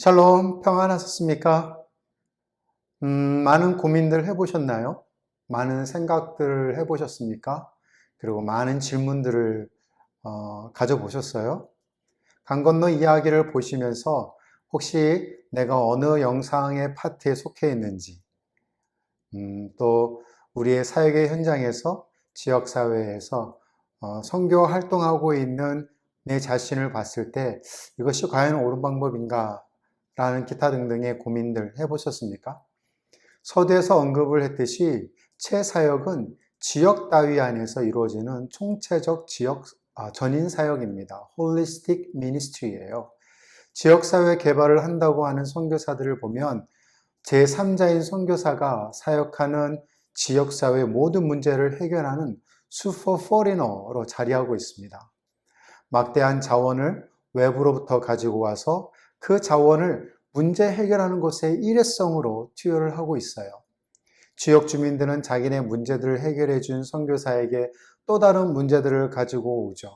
샬롬, 평안하셨습니까? 음, 많은 고민들 해보셨나요? 많은 생각들을 해보셨습니까? 그리고 많은 질문들을 어, 가져보셨어요? 강 건너 이야기를 보시면서 혹시 내가 어느 영상의 파트에 속해 있는지, 음, 또 우리의 사역의 현장에서 지역사회에서 어, 선교 활동하고 있는 내 자신을 봤을 때 이것이 과연 옳은 방법인가 라는 기타 등등의 고민들 해보셨습니까? 서두에서 언급을 했듯이 채사역은 지역 따위 안에서 이루어지는 총체적 지역 아, 전인 사역입니다. Holistic Ministry예요. 지역 사회 개발을 한다고 하는 선교사들을 보면 제3자인 선교사가 사역하는 지역 사회 모든 문제를 해결하는 슈퍼 포리너로 자리하고 있습니다. 막대한 자원을 외부로부터 가지고 와서 그 자원을 문제 해결하는 것에 일회성으로 투여를 하고 있어요. 지역 주민들은 자기네 문제들을 해결해 준 선교사에게 또 다른 문제들을 가지고 오죠.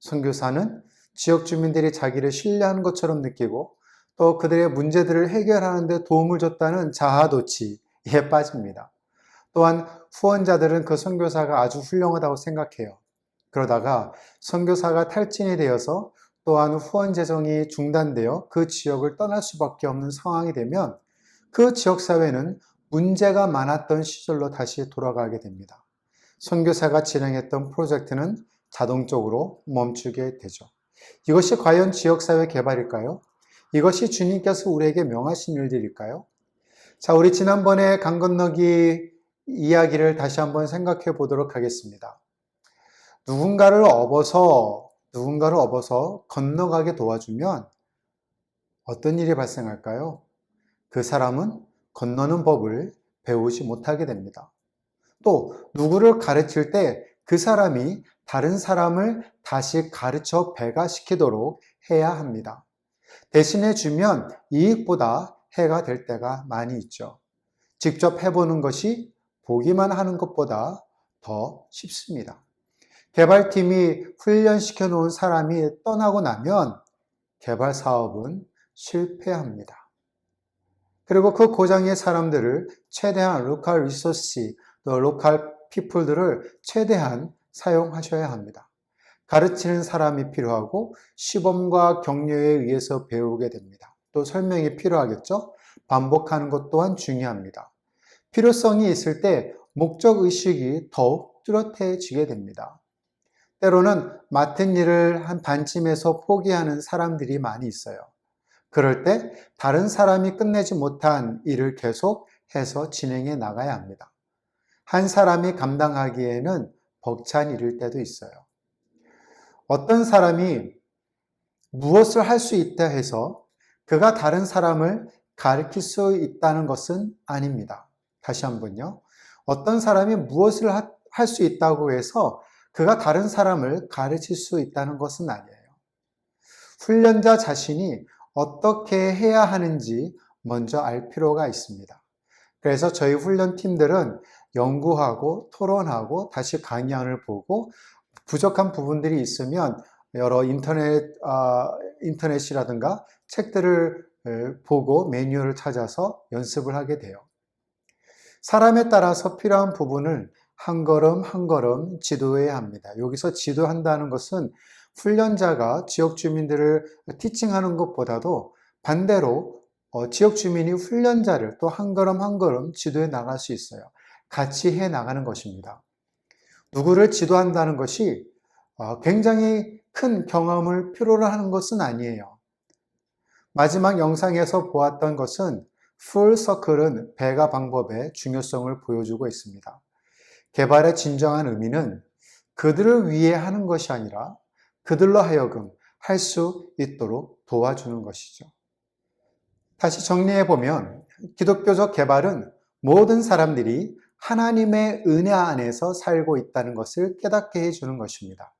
선교사는 지역 주민들이 자기를 신뢰하는 것처럼 느끼고 또 그들의 문제들을 해결하는 데 도움을 줬다는 자아도취에 빠집니다. 또한 후원자들은 그 선교사가 아주 훌륭하다고 생각해요. 그러다가 선교사가 탈진이 되어서 또한 후원 재정이 중단되어 그 지역을 떠날 수밖에 없는 상황이 되면 그 지역 사회는 문제가 많았던 시절로 다시 돌아가게 됩니다. 선교사가 진행했던 프로젝트는 자동적으로 멈추게 되죠. 이것이 과연 지역사회 개발일까요? 이것이 주님께서 우리에게 명하신 일들일까요? 자, 우리 지난번에 강 건너기 이야기를 다시 한번 생각해 보도록 하겠습니다. 누군가를 업어서 누군가를 업어서 건너가게 도와주면 어떤 일이 발생할까요? 그 사람은 건너는 법을 배우지 못하게 됩니다. 또 누구를 가르칠 때 그 사람이 다른 사람을 다시 가르쳐 배가 시키도록 해야 합니다. 대신해 주면 이익보다 해가 될 때가 많이 있죠. 직접 해보는 것이 보기만 하는 것보다 더 쉽습니다. 개발팀이 훈련시켜 놓은 사람이 떠나고 나면 개발 사업은 실패합니다. 그리고 그 고장의 사람들을 최대한 로컬 리소시, 또 로컬 피플들을 최대한 사용하셔야 합니다. 가르치는 사람이 필요하고 시범과 격려에 의해서 배우게 됩니다. 또 설명이 필요하겠죠? 반복하는 것 또한 중요합니다. 필요성이 있을 때 목적 의식이 더욱 뚜렷해지게 됩니다. 때로는 맡은 일을 한 반쯤에서 포기하는 사람들이 많이 있어요. 그럴 때 다른 사람이 끝내지 못한 일을 계속 해서 진행해 나가야 합니다. 한 사람이 감당하기에는 벅찬 일일 때도 있어요. 어떤 사람이 무엇을 할 수 있다 해서 그가 다른 사람을 가르칠 수 있다는 것은 아닙니다. 다시 한번요. 어떤 사람이 무엇을 할 수 있다고 해서 그가 다른 사람을 가르칠 수 있다는 것은 아니에요. 훈련자 자신이 어떻게 해야 하는지 먼저 알 필요가 있습니다. 그래서 저희 훈련팀들은 연구하고 토론하고 다시 강의안을 보고 부족한 부분들이 있으면 여러 인터넷, 어, 인터넷이라든가 책들을 보고 매뉴얼을 찾아서 연습을 하게 돼요. 사람에 따라서 필요한 부분을 한 걸음 한 걸음 지도해야 합니다. 여기서 지도한다는 것은 훈련자가 지역 주민들을 티칭하는 것보다도 반대로 어, 지역 주민이 훈련자를 또 한 걸음 한 걸음 지도해 나갈 수 있어요. 같이 해 나가는 것입니다. 누구를 지도한다는 것이 어, 굉장히 큰 경험을 필요로 하는 것은 아니에요. 마지막 영상에서 보았던 것은 풀 서클은 배가 방법의 중요성을 보여주고 있습니다. 개발의 진정한 의미는 그들을 위해 하는 것이 아니라 그들로 하여금 할 수 있도록 도와주는 것이죠. 다시 정리해 보면 기독교적 개발은 모든 사람들이 하나님의 은혜 안에서 살고 있다는 것을 깨닫게 해주는 것입니다.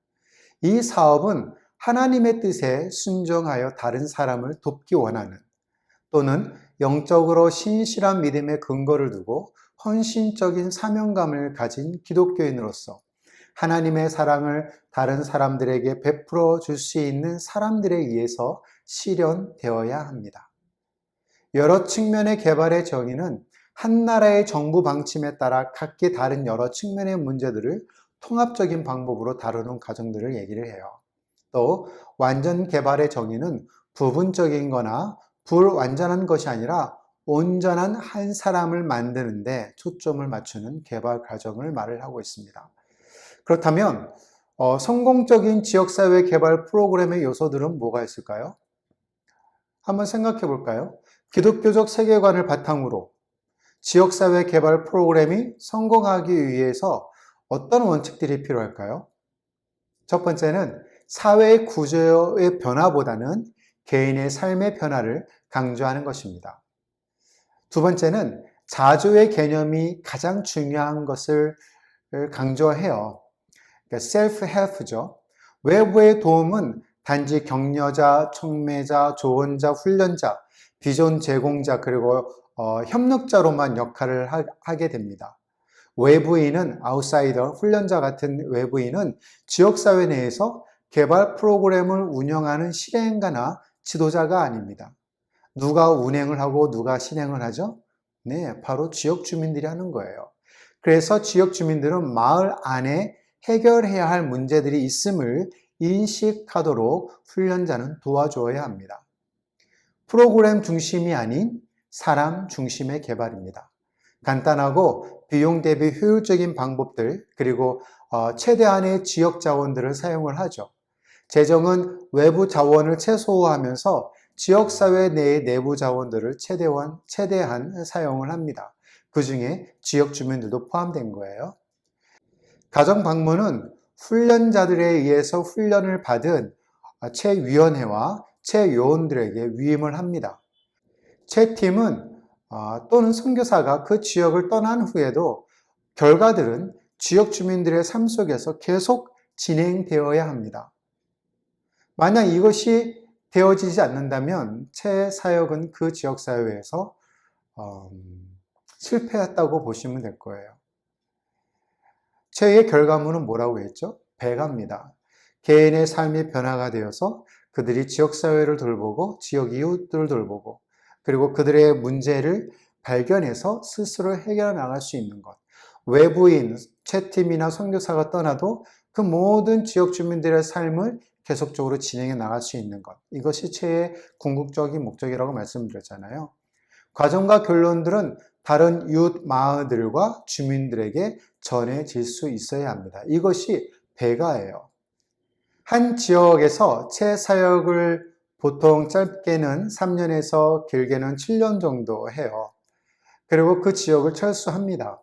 이 사업은 하나님의 뜻에 순종하여 다른 사람을 돕기 원하는 또는 영적으로 신실한 믿음의 근거를 두고 헌신적인 사명감을 가진 기독교인으로서 하나님의 사랑을 다른 사람들에게 베풀어 줄 수 있는 사람들에 의해서 실현되어야 합니다. 여러 측면의 개발의 정의는 한 나라의 정부 방침에 따라 각기 다른 여러 측면의 문제들을 통합적인 방법으로 다루는 과정들을 얘기를 해요. 또 완전 개발의 정의는 부분적인 거나 불완전한 것이 아니라 온전한 한 사람을 만드는데 초점을 맞추는 개발 과정을 말을 하고 있습니다. 그렇다면 어, 성공적인 지역사회 개발 프로그램의 요소들은 뭐가 있을까요? 한번 생각해 볼까요? 기독교적 세계관을 바탕으로 지역사회 개발 프로그램이 성공하기 위해서 어떤 원칙들이 필요할까요? 첫 번째는 사회의 구조의 변화보다는 개인의 삶의 변화를 강조하는 것입니다. 두 번째는 자조의 개념이 가장 중요한 것을 강조해요. 셀프 헬프죠. 외부의 도움은 단지 격려자, 촉매자, 조언자, 훈련자, 비전 제공자 그리고 어, 협력자로만 역할을 하, 게 됩니다. 외부인은 아웃사이더, 훈련자 같은 외부인은 지역사회 내에서 개발 프로그램을 운영하는 실행가나 지도자가 아닙니다. 누가 운행을 하고 누가 실행을 하죠? 네, 바로 지역 주민들이 하는 거예요. 그래서 지역 주민들은 마을 안에 해결해야 할 문제들이 있음을 인식하도록 훈련자는 도와줘야 합니다. 프로그램 중심이 아닌 사람 중심의 개발입니다. 간단하고 비용 대비 효율적인 방법들 그리고 어, 최대한의 지역 자원들을 사용을 하죠. 재정은 외부 자원을 최소화하면서 지역사회 내의 내부 자원들을 최대한, 최대한 사용을 합니다. 그 중에 지역 주민들도 포함된 거예요. 가정 방문은 훈련자들에 의해서 훈련을 받은 최위원회와 최요원들에게 위임을 합니다. 최팀은 아, 또는 선교사가 그 지역을 떠난 후에도 결과들은 지역 주민들의 삶 속에서 계속 진행되어야 합니다. 만약 이것이 되어지지 않는다면 채 사역은 그 지역 사회에서 음, 실패했다고 보시면 될 거예요. 채의 결과물은 뭐라고 했죠? 배가입니다. 개인의 삶이 변화가 되어서 그들이 지역 사회를 돌보고 지역 이웃들을 돌보고 그리고 그들의 문제를 발견해서 스스로 해결해 나갈 수 있는 것. 외부인, 채팀이나 선교사가 떠나도 그 모든 지역 주민들의 삶을 계속적으로 진행해 나갈 수 있는 것. 이것이 최의 궁극적인 목적이라고 말씀드렸잖아요. 과정과 결론들은 다른 이웃 마을들과 주민들에게 전해질 수 있어야 합니다. 이것이 배가예요. 한 지역에서 채 사역을 보통 짧게는 3년에서 길게는 7년 정도 해요. 그리고 그 지역을 철수합니다.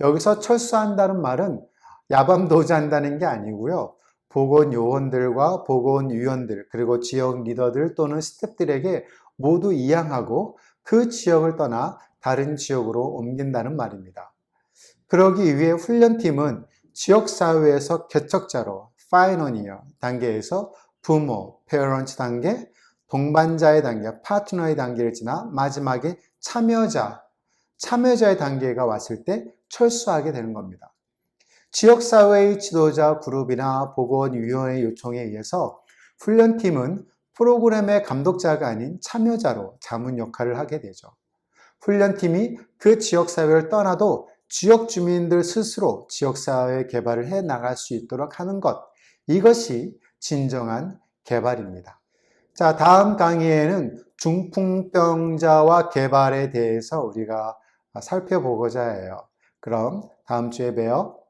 여기서 철수한다는 말은 야밤도주한다는 게 아니고요. 보건 요원들과 보건 위원들 그리고 지역 리더들 또는 스탭들에게 모두 이양하고 그 지역을 떠나 다른 지역으로 옮긴다는 말입니다. 그러기 위해 훈련팀은 지역사회에서 개척자로 파이너니어 단계에서 부모, 페어런츠 단계, 동반자의 단계, 파트너의 단계를 지나 마지막에 참여자, 참여자의 단계가 왔을 때 철수하게 되는 겁니다. 지역사회의 지도자 그룹이나 보건위원회 요청에 의해서 훈련팀은 프로그램의 감독자가 아닌 참여자로 자문 역할을 하게 되죠. 훈련팀이 그 지역사회를 떠나도 지역 주민들 스스로 지역사회 개발을 해 나갈 수 있도록 하는 것. 이것이 진정한 개발입니다. 자, 다음 강의에는 중풍병자와 개발에 대해서 우리가 살펴보고자 해요. 그럼 다음 주에 봬요.